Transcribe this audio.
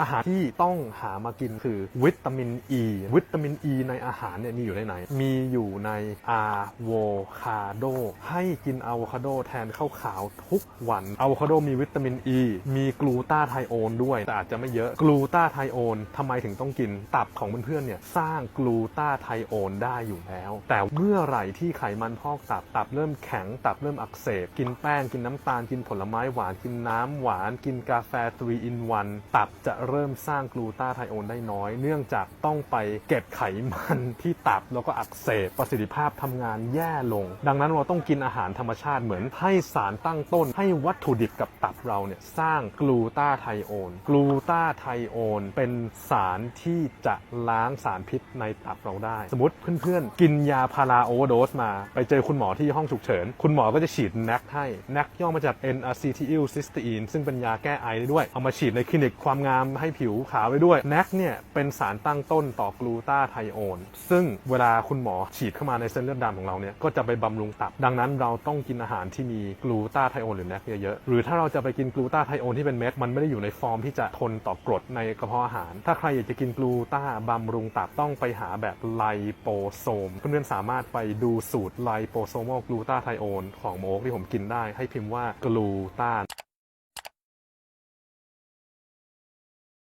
อาหารที่ต้องหามากินคือวิตามินอ e. ีวิตามินอ e ีในอาหารเนี่ยมีอยู่ในไหน มีอยู่ในอะโวคาโด ให้กินอะโวคาโดแทนข้าวขาวทุกวันอะโวคาโดมีวิตามินอ e, ีมีกลูตาไทโอนด้วย แต่อาจจะไม่เยอะกลูตาไทโอนทำไมถึงต้องกินตับของเพื่อนๆเนี่ยสร้างกลูตาไทโอนได้อยู่แล้ว แต่เมื่อไหร่ที่ไขมันพอกตับตับเริ่มแข็งตับเริ่มอักเสบ กินแป้งกินน้ำตาลกินผลไม้หวานกินน้ำหวาน กินกาแฟ3 in 1ตับจะเริ่มสร้างกลูตาไทโอนได้น้อย เนื่องจากต้องไปเก็บไขมันที่ตับแล้วก็อักเสบประสิทธิภาพทำงานแย่ลง ดังนั้นเราต้องกินอาหารธรรมชาติเหมือนให้สารตั้งต้น ให้วัตถุดิบกับตับเราเนี่ยสร้างกลูตาไทโอนกลูตาไทโอนเป็นสารที่จะล้างสารพิษในตับเราได้ สมมติเพื่อนๆ กินยาพาราโอเวอร์โดสมา ไปเจอคุณหมอที่ห้องฉุกเฉิน คุณหมอก็จะฉีดแนกให้แนกย่อมาจาก N-acetyl cysteine ซึ่งเป็นยาแก้ไอได้ด้วย เอามาฉีดในคลินิกความงามให้ผิวขาวได้ด้วยแนกเนี่ยเป็นสารตั้งต้นต่อกลูตาไทโอน ซึ่งเวลาคุณหมอฉีดเข้ามาในเส้นเลือดดำของเราเนี่ยก็จะไปบำรุงตับ ดังนั้นเราต้องกินอาหารที่มีกลูตาไทโอนหรือแนกเยอะๆหรือถ้าเราจะไปกินกลูตาไทโอนที่เป็นเม็ดมันไม่ได้อยู่ในฟอร์มที่จะทนต่อกรดในกระเพาะอาหาร ถ้าใครอยากจะกินกลูตาบำรุงตับต้องไปหาแบบไลโปโซมเพื่อนๆสามารถไปดูสูตรไลโปโซมอลกลูตาไทโอนของโมกที่ผมกินได้ให้พิมพ์ว่ากลูตา